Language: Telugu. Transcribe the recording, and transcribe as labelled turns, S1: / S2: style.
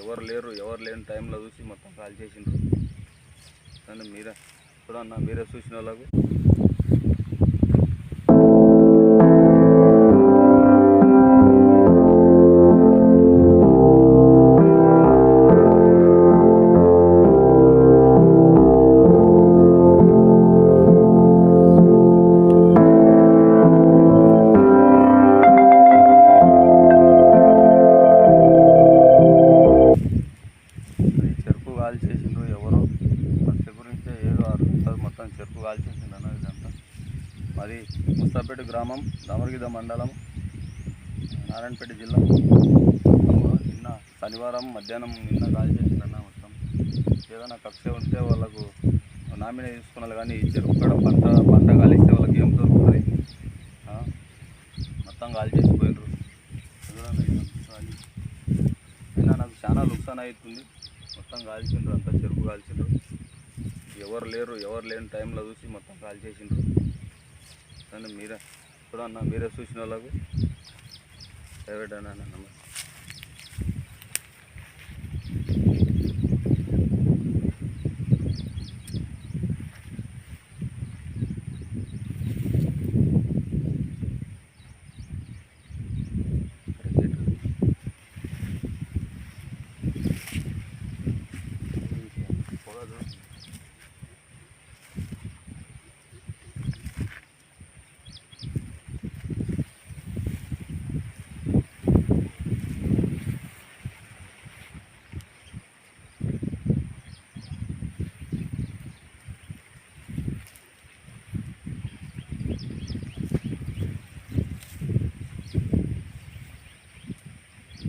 S1: ఎవరు లేరు ఎవరు లేని టైంలో చూసి మొత్తం కాల్ చేసిండ్రు. కానీ మీరే చూడన్నా మీరే చూసిన వాళ్ళకు మొత్తం చెరుకు కాల్చేసింది చేసిండ్రు అన్న ఇదంతా. మరి ముస్తాపేట గ్రామం దామరగిద మండలం నారాయణపేట జిల్లా. నిన్న శనివారం మధ్యాహ్నం నిన్న కాల్చేసిందన్న మొత్తం. ఏదైనా కక్ష ఉంటే వాళ్ళకు నామినే తీసుకున్నారు కానీ చెరుకు కూడా పంట పంట కాలిస్తే వాళ్ళకి ఏం దొరుకుతుంది మొత్తం కాల్చేసిపోయినారు అయినా నాకు చాలా లుక్సాన్ అవుతుంది. మొత్తం కాల్చిండ్రు అంతా చెరుకు కాల్చిండ్రు. ఎవరు లేరు ఎవరు లేని టైంలో చూసి మొత్తం కాల్ చేసిండ్రు. కానీ మీరే చూడన్న మీరే చూసిన వాళ్ళకు ప్రైవేట్ అన్న నమస్తే.